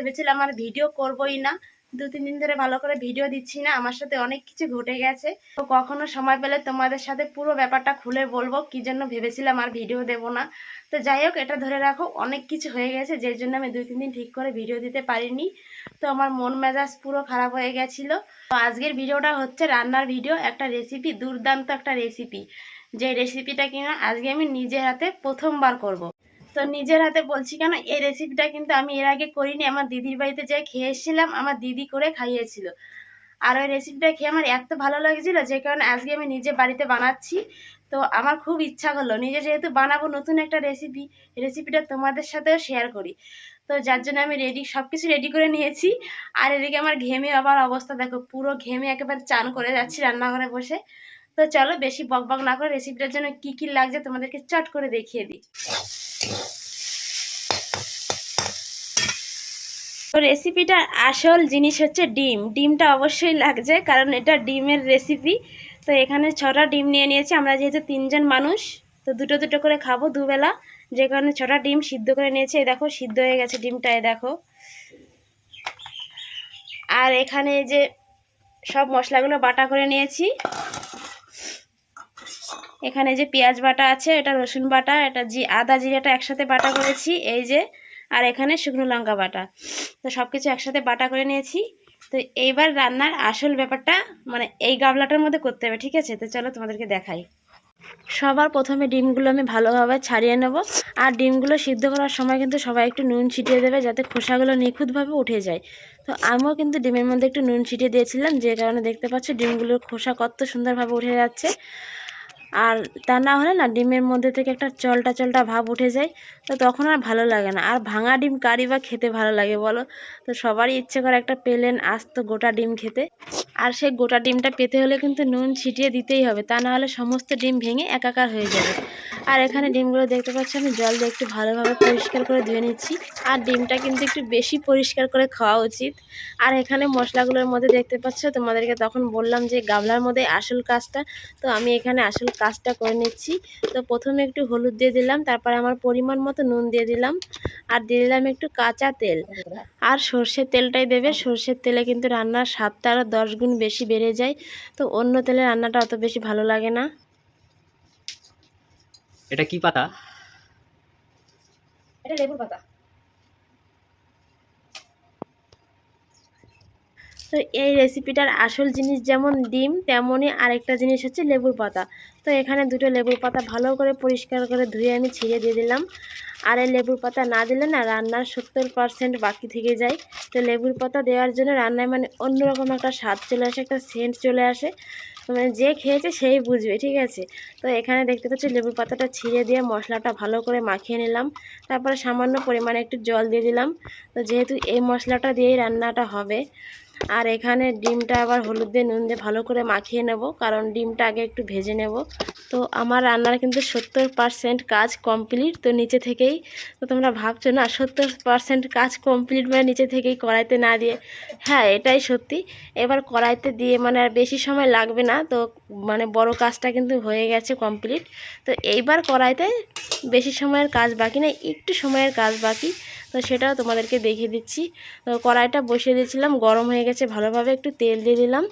ভেবেছিলাম আর ভিডিও করবোই না। দু, তিন দিন ধরে ভালো করে ভিডিও দিচ্ছি না, আমার সাথে অনেক কিছু ঘটে গেছে। তো কখনো সময় পেলে তোমাদের সাথে পুরো ব্যাপারটা খুলে বলব, কি জন্য ভেবেছিলাম আর ভিডিও দেবো না। তো যাই হোক, এটা ধরে রাখো, অনেক কিছু হয়ে গেছে, যেই জন্য আমি দুই, তিন দিন ঠিক করে ভিডিও দিতে পারিনি। তো আমার মন মেজাজ পুরো খারাপ হয়ে গেছিল। তো আজকের ভিডিওটা হচ্ছে রান্নার ভিডিও, একটা রেসিপি দুর্দান্ত একটা রেসিপি যে রেসিপিটা কিনা, আজকে আমি নিজের হাতে প্রথমবার করব। তো নিজের হাতে বলছি কেন, এই রেসিপিটা কিন্তু আমি এর আগে করিনি। আমার দিদির বাড়িতে যাই খেয়েছিলাম, আমার দিদি করে খাইয়েছিল। আর ওই রেসিপিটা খেয়ে আমার এত ভালো লাগছিল যে কারণে আজকে আমি নিজে বাড়িতে বানাচ্ছি। তো আমার খুব ইচ্ছা করল, নিজে যেহেতু বানাবো নতুন একটা রেসিপি রেসিপিটা তোমাদের সাথেও শেয়ার করি। তো যার জন্য আমি রেডি সব কিছু রেডি করে নিয়েছি। আর এদিকে আমার ঘেমে আবার অবস্থা, দেখো পুরো ঘেমে একেবারে চান করে যাচ্ছি রান্নাঘরে বসে। তো চলো বেশি বক বক না করে রেসিপিটার জন্য কি কি লাগছে তোমাদেরকে চট করে দেখিয়ে দিই। তো রেসিপিটার আসল জিনিস হচ্ছে ডিম। ডিমটা অবশ্যই লাগছে কারণ এটা ডিমের রেসিপি তো এখানে ছটা ডিম নিয়ে নিয়েছি। আমরা যেহেতু তিনজন মানুষ, তো দুটো দুটো করে খাব দুবেলা। যে কারণে ছটা ডিম সিদ্ধ করে নিয়েছি। এই দেখো, সিদ্ধ হয়ে গেছে ডিমটা দেখো। আর এখানে যে সব মশলাগুলো বাটা করে নিয়েছি। এখানে যে পেঁয়াজ বাটা আছে, এটা রসুন বাটা, এটা জি, আদা জিরাটা একসাথে বাটা করেছি, এই যে, আর এখানে শুকনো লঙ্কা বাটা। তো সব কিছু একসাথে বাটা করে নিয়েছি। তো এইবার রান্নার আসল ব্যাপারটা মানে এই গাবলাটার মধ্যে করতে হবে, ঠিক আছে? তো চলো তোমাদেরকে দেখাই। সবার প্রথমে ডিমগুলো আমি ভালোভাবে ছাড়িয়ে নেব। আর ডিমগুলো সিদ্ধ করার সময় কিন্তু সবাই একটু নুন ছিটিয়ে দেবে, যাতে খোসাগুলো নিখুঁতভাবে উঠে যায়। তো আমিও কিন্তু ডিমের মধ্যে একটু নুন ছিটিয়ে দিয়েছিলাম, যে কারণে দেখতে পাচ্ছ ডিমগুলোর খোসা কত সুন্দরভাবে উঠে যাচ্ছে। আর তা না হলে না ডিমের মধ্যে থেকে একটা চলটা চলটা ভাব উঠে যায়, তো তখন আর ভালো লাগে না। আর ভাঙা ডিম কারি বা খেতে ভালো লাগে বলো? তো সবারই ইচ্ছে করে একটা পেলেন আস্ত গোটা ডিম খেতে। আর সেই গোটা ডিমটা পেতে হলে কিন্তু নুন ছিটিয়ে দিতেই হবে, তা না হলে সমস্ত ডিম ভেঙে একাকার হয়ে যাবে। আর এখানে ডিমগুলো দেখতে পাচ্ছি, আমি জল দিয়ে একটু ভালোভাবে পরিষ্কার করে ধুয়ে নিচ্ছি। আর ডিমটা কিন্তু একটু বেশি পরিষ্কার করে খাওয়া উচিত। আর এখানে মশলাগুলোর মধ্যে দেখতে পাচ্ছ, তোমাদেরকে তখন বললাম যে গামলার মধ্যে আসল কাজটা তো আমি এখানে আসল কাজটা করে নিচ্ছি। তো প্রথমে একটু হলুদ দিয়ে দিলাম, তারপরে আমার পরিমাণ মতো নুন দিয়ে দিলাম। আর দিয়ে দিলাম একটু কাঁচা তেল। আর সর্ষের তেলটাই দেবে, সর্ষের তেলে কিন্তু রান্নার স্বাদটা আরও দশ গুণ বেশি বেড়ে যায়। তো অন্য তেলে রান্নাটা অত বেশি ভালো লাগে না। এটা কি পাতা? এটা লেবুর পাতা। তো এই রেসিপিটার আসল জিনিস যেমন ডিম, তেমনই আরেকটা জিনিস হচ্ছে লেবুর পাতা। তো এখানে দুটো লেবুর পাতা ভালো করে পরিষ্কার করে ধুয়ে আমি ছিঁড়ে দিয়ে দিলাম। আর এই লেবুর পাতা না দিলে না রান্নার সত্তর পারসেন্ট বাকি থেকে যায়। তো লেবুর পাতা দেওয়ার জন্য রান্নায় মানে অন্যরকম একটা স্বাদ চলে আসে, একটা সেন্ট চলে আসে। মানে যে খেয়েছে সেই বুঝবে, ঠিক আছে? তো এখানে দেখতে পাচ্ছি লেবুর পাতাটা ছিঁড়ে দিয়ে মশলাটা ভালো করে মাখিয়ে নিলাম। তারপরে সামান্য পরিমাণে একটু জল দিয়ে দিলাম। তো যেহেতু এই মশলাটা দিয়েই রান্নাটা হবে আর এখানে ডিমটা আবার হলুদ দিয়ে নুন দিয়ে ভালো করে মাখিয়ে নেব, কারণ ডিমটা আগে একটু ভেজে নেব। তো আমার রান্নার কিন্তু সত্তর পারসেন্ট কাজ কমপ্লিট তো নিচে থেকেই তো তোমরা ভাবছ না, সত্তর পারসেন্ট কাজ কমপ্লিট মানে নিচে থেকেই কড়াইতে না দিয়ে। হ্যাঁ এটাই সত্যি। এবার কড়াইতে দিয়ে মানে আর বেশি সময় লাগবে না, তো মানে বড় কাজটা কিন্তু হয়ে গেছে কমপ্লিট তো এইবার কড়াইতে বেশি সময়ের কাজ বাকি না একটু সময়ের কাজ বাকি, তো সেটাও তোমাদেরকে দেখিয়ে দিচ্ছি। তো কড়াইটা বসিয়ে দিয়েছিলাম, গরম হয়ে গেছে, ভালোভাবে একটু তেল দিয়ে দিলাম।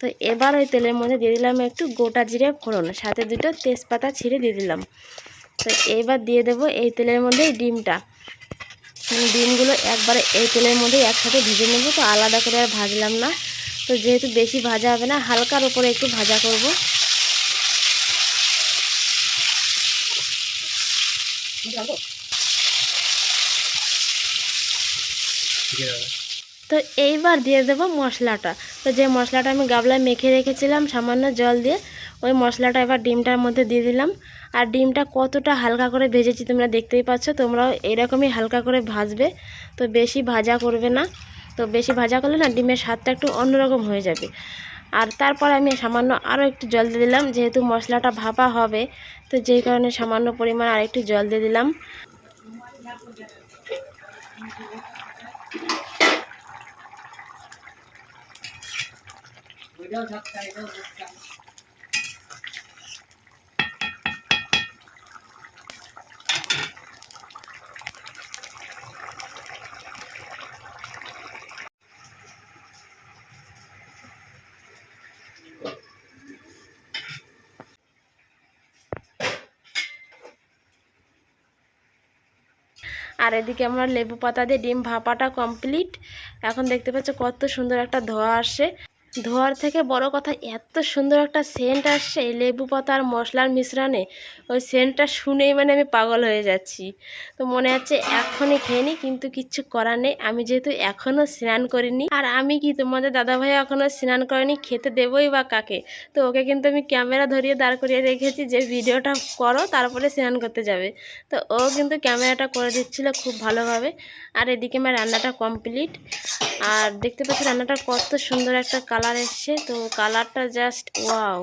তো এবার ওই তেলের মধ্যে দিয়ে দিলাম একটু গোটা জিরে ফোড়ন, সাথে দুটো তেজপাতা ছিঁড়ে দিয়ে দিলাম। তো এইবার দিয়ে দেবো এই তেলের মধ্যে ডিমটা। ডিমগুলো একবারে এই তেলের মধ্যে একসাথে ভেজে নেব, তো আলাদা করে আর ভাজলাম না। তো যেহেতু বেশি ভাজা হবে না, হালকার উপরে একটু ভাজা করব। তো এইবার দিয়ে দেবো মশলাটা। তো যে মশলাটা আমি গাবলায় মেখে রেখেছিলাম, সামান্য জল দিয়ে, ওই মশলাটা এবার ডিমটার মধ্যে দিয়ে দিলাম। আর ডিমটা কতটা হালকা করে ভেজেছি তোমরা দেখতেই পাচ্ছ, তোমরাও এরকমই হালকা করে ভাজবে। তো বেশি ভাজা করবে না। তো বেশি ভাজা করলে না ডিমের স্বাদটা একটু অন্যরকম হয়ে যাবে। আর তারপর আমি সামান্য আরও একটু জল দিয়ে দিলাম, যেহেতু মশলাটা ভাপা হবে, তো যেই কারণে সামান্য পরিমাণ আর একটু জল দিয়ে দিলাম। আর এদিকে আমার লেবু পাতা দিয়ে ডিম ভাপাটা কমপ্লিট। এখন দেখতে পাচ্ছ কত সুন্দর একটা ধোয়া আসে। ধোয়ার থেকে বড় কথা, এত সুন্দর একটা সেন্ট আসছে লেবু পাতা আর মশলার মিশ্রণে। ওই সেন্টটা শুনেই মানে আমি পাগল হয়ে যাচ্ছি। তো মনে হচ্ছে এখনই খেয়ে নিই কিন্তু কিচ্ছু করার নেই। আমি যেহেতু এখনও স্নান করিনি, আর আমি কি তোমাদের দাদাভাই এখনও স্নান করেনি, খেতে দেবই বা কাকে? তো ওকে কিন্তু আমি ক্যামেরা ধরিয়ে দাঁড় করিয়ে রেখেছি যে ভিডিওটা করো, তারপরে স্নান করতে যাবে। তো ও কিন্তু ক্যামেরাটা করে দিচ্ছিল খুব ভালোভাবে, আর এদিকে আমার রান্নাটা কমপ্লিট আর দেখতে পাচ্ছি রান্নাটা কত সুন্দর একটা কালার এসছে, তো কালারটা জাস্ট ওয়াও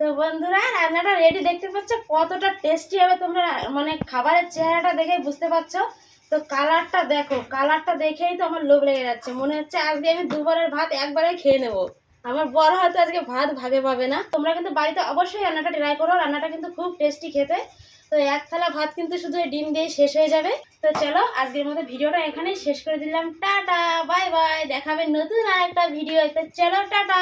তো বন্ধুরা, রান্নাটা রেডি দেখতে পাচ্ছ, কতটা টেস্টি হবে তোমরা মানে খাবারের চেহারাটা দেখে বুঝতে পারছ। তো কালারটা দেখো, কালারটা দেখেই তো আমার লোভ লেগে যাচ্ছে। মনে হচ্ছে আজকে আমি দুবারের ভাত একবারে খেয়ে নেব। আমার বড় হয়তো আজকে ভাত ভাগে পাবে না। তোমরা কিন্তু বাড়িতে অবশ্যই রান্নাটা ট্রাই করো রান্নাটা কিন্তু খুব টেস্টি খেতে। তো এক থালা ভাত কিন্তু শুধু ডিম দিয়ে শেষ হয়ে যাবে। তো চলো, আজকের মধ্যে ভিডিওটা এখানেই শেষ করে দিলাম। টাটা বাই বাই দেখাবে নতুন আর একটা ভিডিও তো। চলো, টাটা!